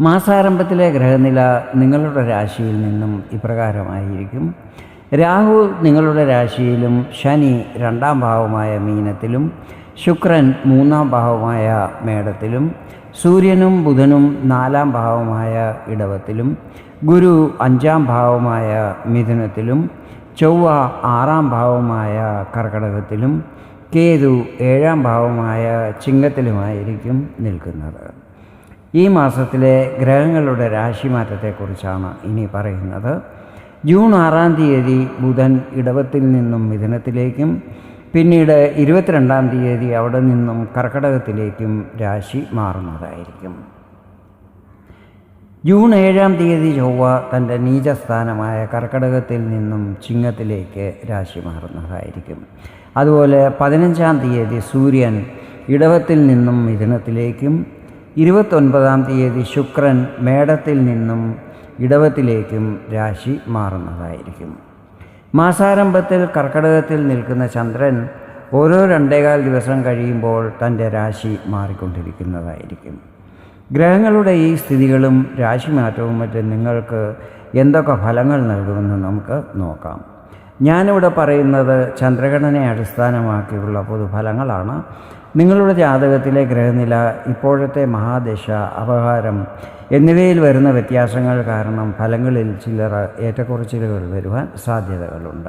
മാസാരംഭത്തിലെ ഗ്രഹനില നിങ്ങളുടെ രാശിയിൽ നിന്നും ഇപ്രകാരമായിരിക്കും. രാഹു നിങ്ങളുടെ രാശിയിലും ശനി രണ്ടാം ഭാവമായ മീനത്തിലും ശുക്രൻ മൂന്നാം ഭാവമായ മേടത്തിലും സൂര്യനും ബുധനും നാലാം ഭാവമായ ഇടവത്തിലും ഗുരു അഞ്ചാം ഭാവമായ മിഥുനത്തിലും ചൊവ്വ ആറാം ഭാവമായ കർക്കടകത്തിലും കേതു ഏഴാം ഭാവമായ ചിങ്ങത്തിലുമായിരിക്കും നിൽക്കുന്നത്. ഈ മാസത്തിലെ ഗ്രഹങ്ങളുടെ രാശിമാറ്റത്തെക്കുറിച്ചാണ് ഇനി പറയുന്നത്. ജൂൺ ആറാം തീയതി ബുധൻ ഇടവത്തിൽ നിന്നും മിഥുനത്തിലേക്കും പിന്നീട് ഇരുപത്തിരണ്ടാം തീയതി അവിടെ നിന്നും കർക്കടകത്തിലേക്കും രാശി മാറുന്നതായിരിക്കും. ജൂൺ ഏഴാം തീയതി ചൊവ്വ തന്റെ നീചസ്ഥാനമായ കർക്കടകത്തിൽ നിന്നും ചിങ്ങത്തിലേക്ക് രാശി മാറുന്നതായിരിക്കും. അതുപോലെ പതിനഞ്ചാം തീയതി സൂര്യൻ ഇടവത്തിൽ നിന്നും മിഥുനത്തിലേക്കും ഇരുപത്തൊൻപതാം തീയതി ശുക്രൻ മേടത്തിൽ നിന്നും ഇടവത്തിലേക്കും രാശി മാറുന്നതായിരിക്കും. മാസാരംഭത്തിൽ കർക്കടകത്തിൽ നിൽക്കുന്ന ചന്ദ്രൻ ഓരോ രണ്ടേകാൽ ദിവസം കഴിയുമ്പോൾ തന്റെ രാശി മാറിക്കൊണ്ടിരിക്കുന്നതായിരിക്കും. ഗ്രഹങ്ങളുടെ ഈ സ്ഥിതികളും രാശിമാറ്റവും മറ്റും നിങ്ങൾക്ക് എന്തൊക്കെ ഫലങ്ങൾ നൽകുമെന്ന് നമുക്ക് നോക്കാം. ഞാനിവിടെ പറയുന്നത് ചന്ദ്രഗണനെ അടിസ്ഥാനമാക്കിയുള്ള പൊതുഫലങ്ങളാണ്. നിങ്ങളുടെ ജാതകത്തിലെ ഗ്രഹനില ഇപ്പോഴത്തെ മഹാദശ അപഹാരം എന്നിവയിൽ വരുന്ന വ്യത്യാസങ്ങൾ കാരണം ഫലങ്ങളിൽ ചിലർ ഏറ്റക്കുറച്ചിലുകൾ വരുവാൻ സാധ്യതകളുണ്ട്.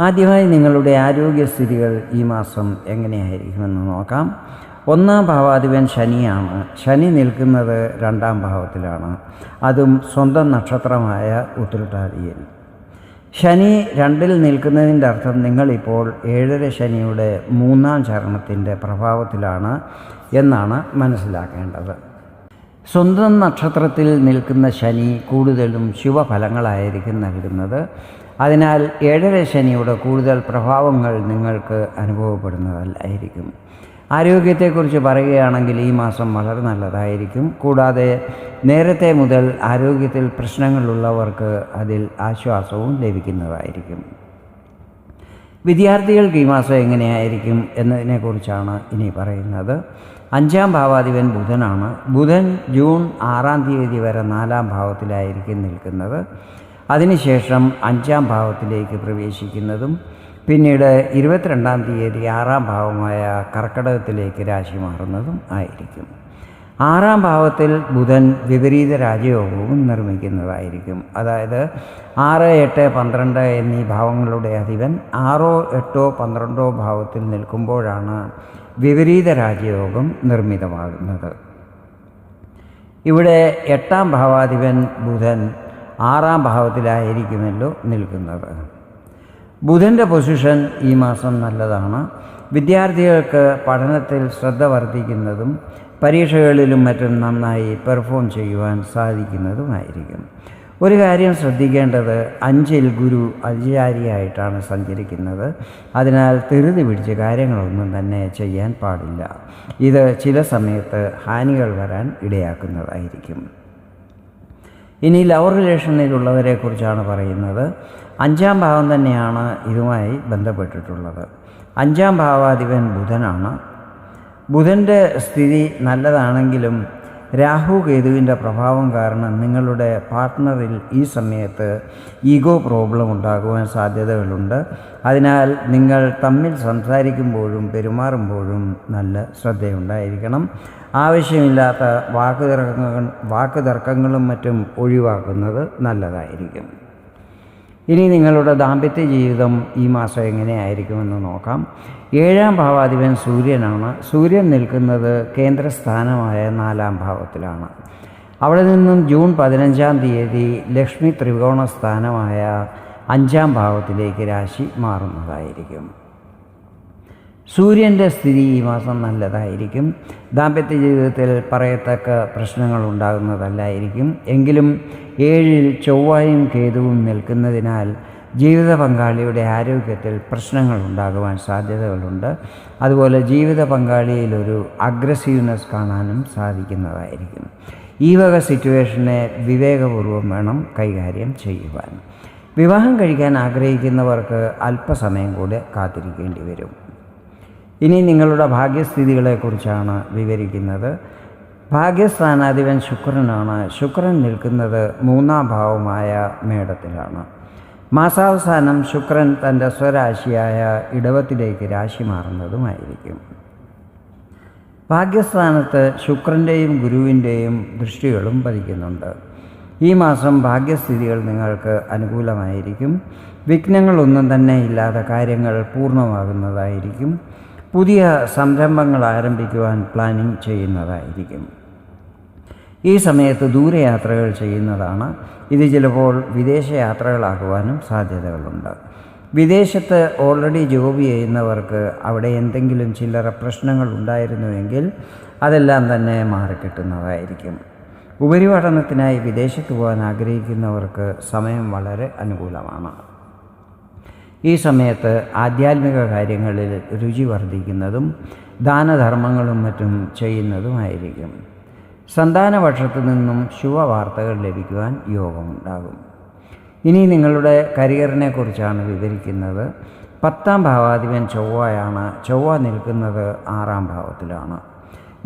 ആദ്യമായി നിങ്ങളുടെ ആരോഗ്യസ്ഥിതികൾ ഈ മാസം എങ്ങനെയായിരിക്കുമെന്ന് നോക്കാം. ഒന്നാം ഭാവാധിപൻ ശനിയാണ്. ശനി നിൽക്കുന്നത് രണ്ടാം ഭാവത്തിലാണ്. അതും സ്വന്തം നക്ഷത്രമായ ഉത്രട്ടാതിയിൽ. ശനി രണ്ടിൽ നിൽക്കുന്നതിന്റെ അർത്ഥം നിങ്ങളിപ്പോൾ ഏഴര ശനിയുടെ മൂന്നാം ചരണത്തിന്റെ പ്രഭാവത്തിലാണ് എന്നാണ് മനസ്സിലാക്കേണ്ടത്. സ്വന്തം നക്ഷത്രത്തിൽ നിൽക്കുന്ന ശനി കൂടുതലും ശുഭഫലങ്ങളായിരിക്കും നൽകുന്നത് അതിനാൽ ഏഴര ശനിയുടെ കൂടുതൽ പ്രഭാവങ്ങൾ നിങ്ങൾക്ക് അനുഭവപ്പെടുന്നതല്ലായിരിക്കും ആരോഗ്യത്തെക്കുറിച്ച് പറയുകയാണെങ്കിൽ ഈ മാസം വളരെ നല്ലതായിരിക്കും. കൂടാതെ നേരത്തെ മുതൽ ആരോഗ്യത്തിൽ പ്രശ്നങ്ങളുള്ളവർക്ക് അതിൽ ആശ്വാസവും ലഭിക്കുന്നതായിരിക്കും. വിദ്യാർത്ഥികൾക്ക് ഈ മാസം എങ്ങനെയായിരിക്കും എന്നതിനെക്കുറിച്ചാണ് ഇനി പറയുന്നത്. അഞ്ചാം ഭാവാധിപൻ ബുധനാണ്. ബുധൻ ജൂൺ ആറാം തീയതി വരെ നാലാം ഭാവത്തിലായിരിക്കും നിൽക്കുന്നത്. അതിനുശേഷം അഞ്ചാം ഭാവത്തിലേക്ക് പ്രവേശിക്കുന്നതും പിന്നീട് ഇരുപത്തിരണ്ടാം തീയതി ആറാം ഭാവമായ കർക്കടകത്തിലേക്ക് രാശി മാറുന്നതും ആയിരിക്കും. ആറാം ഭാവത്തിൽ ബുധൻ വിപരീത രാജയോഗവും നിർമ്മിക്കുന്നതായിരിക്കും. അതായത് ആറ് എട്ട് പന്ത്രണ്ട് എന്നീ ഭാവങ്ങളുടെ അധിപൻ ആറോ എട്ടോ പന്ത്രണ്ടോ ഭാവത്തിൽ നിൽക്കുമ്പോഴാണ് വിപരീത രാജയോഗം നിർമ്മിതമാകുന്നത്. ഇവിടെ എട്ടാം ഭാവാധിപൻ ബുധൻ ആറാം ഭാവത്തിലായിരിക്കുമല്ലോ നിൽക്കുന്നത്. ബുധന്റെ പൊസിഷൻ ഈ മാസം നല്ലതാണ്. വിദ്യാർത്ഥികൾക്ക് പഠനത്തിൽ ശ്രദ്ധ വർദ്ധിക്കുന്നതും പരീക്ഷകളിലും മറ്റും നന്നായി പെർഫോം ചെയ്യുവാൻ സാധിക്കുന്നതുമായിരിക്കും. ഒരു കാര്യം ശ്രദ്ധിക്കേണ്ടത് അഞ്ചിൽ ഗുരു അധികാരിയായിട്ടാണ് സഞ്ചരിക്കുന്നത്. അതിനാൽ തെറുതി പിടിച്ച് കാര്യങ്ങളൊന്നും തന്നെ ചെയ്യാൻ പാടില്ല. ഇത് ചില സമയത്ത് ഹാനികൾ വരാൻ ഇടയാക്കുന്നതായിരിക്കും. ഇനി ലവ് റിലേഷനിലുള്ളവരെക്കുറിച്ചാണ് പറയുന്നത്. അഞ്ചാം ഭാവം തന്നെയാണ് ഇതുമായി ബന്ധപ്പെട്ടിട്ടുള്ളത്. അഞ്ചാം ഭാവാധിപൻ ബുധനാണ്. ബുധന്റെ സ്ഥിതി നല്ലതാണെങ്കിലും രാഹു കേതുവിന്റെ പ്രഭാവം കാരണം നിങ്ങളുടെ പാർട്ട്ണറിൽ ഈ സമയത്ത് ഈഗോ പ്രോബ്ലം ഉണ്ടാകുവാൻ സാധ്യതകളുണ്ട്. അതിനാൽ നിങ്ങൾ തമ്മിൽ സംസാരിക്കുമ്പോഴും പെരുമാറുമ്പോഴും നല്ല ശ്രദ്ധയുണ്ടായിരിക്കണം. ആവശ്യമില്ലാത്ത വാക്കുതർക്കങ്ങൾ വാക്കുതർക്കങ്ങളും മറ്റും ഒഴിവാക്കുന്നത് നല്ലതായിരിക്കും. ഇനി നിങ്ങളുടെ ദാമ്പത്യ ജീവിതം ഈ മാസം എങ്ങനെയായിരിക്കുമെന്ന് നോക്കാം. ഏഴാം ഭാവാധിപൻ സൂര്യനാണ്. സൂര്യൻ നിൽക്കുന്നത് കേന്ദ്രസ്ഥാനമായ നാലാം ഭാവത്തിലാണ്. അവിടെ നിന്നും ജൂൺ പതിനഞ്ചാം തീയതി ലക്ഷ്മി ത്രികോണ സ്ഥാനമായ അഞ്ചാം ഭാവത്തിലേക്ക് രാശി മാറുന്നതായിരിക്കും. സൂര്യന്റെ സ്ഥിതി ഈ മാസം നല്ലതായിരിക്കും. ദാമ്പത്യ ജീവിതത്തിൽ പറയത്തക്ക പ്രശ്നങ്ങൾ ഉണ്ടാകുന്നതല്ലായിരിക്കും. എങ്കിലും ഏഴിൽ ചൊവ്വായും കേതുവും നിൽക്കുന്നതിനാൽ ജീവിത പങ്കാളിയുടെ ആരോഗ്യത്തിൽ പ്രശ്നങ്ങൾ ഉണ്ടാകുവാൻ സാധ്യതകളുണ്ട്. അതുപോലെ ജീവിത പങ്കാളിയിലൊരു അഗ്രസീവ്നെസ് കാണാനും സാധിക്കുന്നതായിരിക്കും. ഈ വക സിറ്റുവേഷനെ വിവേകപൂർവം വേണം കൈകാര്യം ചെയ്യുവാൻ. വിവാഹം കഴിക്കാൻ ആഗ്രഹിക്കുന്നവർക്ക് അല്പസമയം കൂടെ കാത്തിരിക്കേണ്ടി വരും. ഇനി നിങ്ങളുടെ ഭാഗ്യസ്ഥിതികളെക്കുറിച്ചാണ് വിവരിക്കുന്നത്. ഭാഗ്യസ്ഥാനാധിപൻ ശുക്രനാണ്. ശുക്രൻ നിൽക്കുന്നത് മൂന്നാം ഭാവമായ മേടത്തിലാണ്. മാസാവസാനം ശുക്രൻ തന്റെ സ്വരാശിയായ ഇടവത്തിലേക്ക് രാശി മാറുന്നതുമായിരിക്കും. ഭാഗ്യസ്ഥാനത്ത് ശുക്രന്റെയും ഗുരുവിന്റെയും ദൃഷ്ടികളും പതിക്കുന്നുണ്ട്. ഈ മാസം ഭാഗ്യസ്ഥിതികൾ നിങ്ങൾക്ക് അനുകൂലമായിരിക്കും. വിഘ്നങ്ങളൊന്നും തന്നെ ഇല്ലാതെ കാര്യങ്ങൾ പൂർണമാകുന്നതായിരിക്കും. പുതിയ സംരംഭങ്ങൾ ആരംഭിക്കുവാൻ പ്ലാനിങ് ചെയ്യുന്നതായിരിക്കും. ഈ സമയത്ത് ദൂരയാത്രകൾ ചെയ്യുന്നതാണ്. ഇത് ചിലപ്പോൾ വിദേശയാത്രകളാകുവാനും സാധ്യതകളുണ്ട്. വിദേശത്ത് ഓൾറെഡി ജോബ് ചെയ്യുന്നവർക്ക് അവിടെ എന്തെങ്കിലും ചില്ലറ പ്രശ്നങ്ങൾ ഉണ്ടായിരുന്നുവെങ്കിൽ അതെല്ലാം തന്നെ മാറിക്കിട്ടുന്നതായിരിക്കും. ഉപരിപഠനത്തിനായി വിദേശത്ത് പോകാൻ ആഗ്രഹിക്കുന്നവർക്ക് സമയം വളരെ അനുകൂലമാണ്. ഈ സമയത്ത് ആധ്യാത്മിക കാര്യങ്ങളിൽ രുചി വർദ്ധിക്കുന്നതും ദാനധർമ്മങ്ങളും മറ്റും ചെയ്യുന്നതുമായിരിക്കും. സന്താനപക്ഷത്തു നിന്നും ശുഭവാർത്തകൾ ലഭിക്കുവാൻ യോഗമുണ്ടാകും ഇനി നിങ്ങളുടെ കരിയറിനെ കുറിച്ചാണ് വിവരിക്കുന്നത്. പത്താം ഭാവാധിപൻ ചൊവ്വയാണ് ചൊവ്വ നിൽക്കുന്നത് ആറാം ഭാവത്തിലാണ്.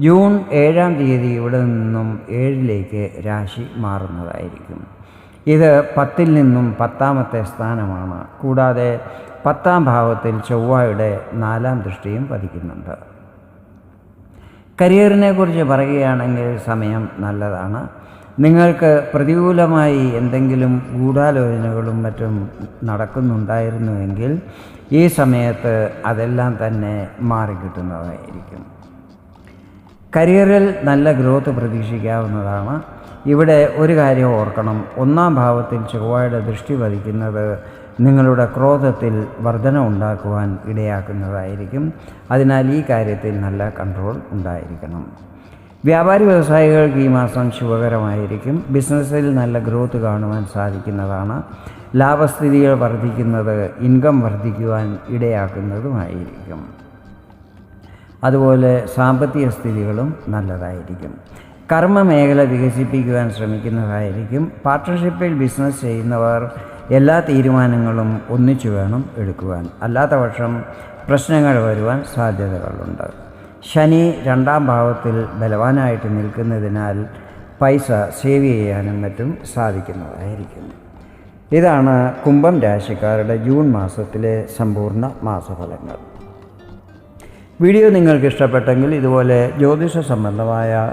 ജൂൺ ഏഴാം തീയതി ഇവിടെ നിന്നും ഏഴിലേക്ക് രാശി മാറുന്നതായിരിക്കും. ഇത് പത്തിൽ നിന്നും പത്താമത്തെ സ്ഥാനമാണ്. കൂടാതെ പത്താം ഭാവത്തിൽ ചൊവ്വയുടെ നാലാം ദൃഷ്ടിയും പതിക്കുന്നുണ്ട്. കരിയറിനെ കുറിച്ച് പറയുകയാണെങ്കിൽ സമയം നല്ലതാണ്. നിങ്ങൾക്ക് പ്രതികൂലമായി എന്തെങ്കിലും ഗൂഢാലോചനകളും മറ്റും നടക്കുന്നുണ്ടായിരുന്നുവെങ്കിൽ ഈ സമയത്ത് അതെല്ലാം തന്നെ മാറിക്കിട്ടുന്നതായിരിക്കും കരിയറിൽ നല്ല ഗ്രോത്ത് പ്രതീക്ഷിക്കാവുന്നതാണ്. ഇവിടെ ഒരു കാര്യം ഓർക്കണം. ഒന്നാം ഭാവത്തിൽ ചൊവ്വയുടെ ദൃഷ്ടി പതിക്കുന്നത് നിങ്ങളുടെ ക്രോധത്തിൽ വർധന ഉണ്ടാക്കുവാൻ ഇടയാക്കുന്നതായിരിക്കും. അതിനാൽ ഈ കാര്യത്തിൽ നല്ല കൺട്രോൾ ഉണ്ടായിരിക്കണം. വ്യാപാരി വ്യവസായികൾക്ക് ഈ മാസം ശുഭകരമായിരിക്കും. ബിസിനസ്സിൽ നല്ല ഗ്രോത്ത് കാണുവാൻ സാധിക്കുന്നതാണ്. ലാഭസ്ഥിതികൾ വർദ്ധിക്കുന്നത് ഇൻകം വർദ്ധിക്കുവാൻ ഇടയാക്കുന്നതുമായിരിക്കും. അതുപോലെ സാമ്പത്തിക സ്ഥിതികളും നല്ലതായിരിക്കും. കർമ്മ മേഖല വികസിപ്പിക്കുവാൻ ശ്രമിക്കുന്നതായിരിക്കും. പാർട്ട്ണർഷിപ്പിൽ ബിസിനസ് ചെയ്യുന്നവർ എല്ലാ തീരുമാനങ്ങളും ഒന്നിച്ചു വേണം എടുക്കുവാൻ. അല്ലാത്ത പക്ഷം പ്രശ്നങ്ങൾ വരുവാൻ സാധ്യതകളുണ്ട്. ശനി രണ്ടാം ഭാവത്തിൽ ബലവാനായിട്ട് നിൽക്കുന്നതിനാൽ പൈസ സേവ് ചെയ്യാനും മറ്റും സാധിക്കുന്നതായിരിക്കും. ഇതാണ് കുംഭം രാശിക്കാരുടെ ജൂൺ മാസത്തിലെ സമ്പൂർണ മാസഫലങ്ങൾ. വീഡിയോ നിങ്ങൾക്ക് ഇഷ്ടപ്പെട്ടെങ്കിൽ ഇതുപോലെ ജ്യോതിഷ സംബന്ധമായ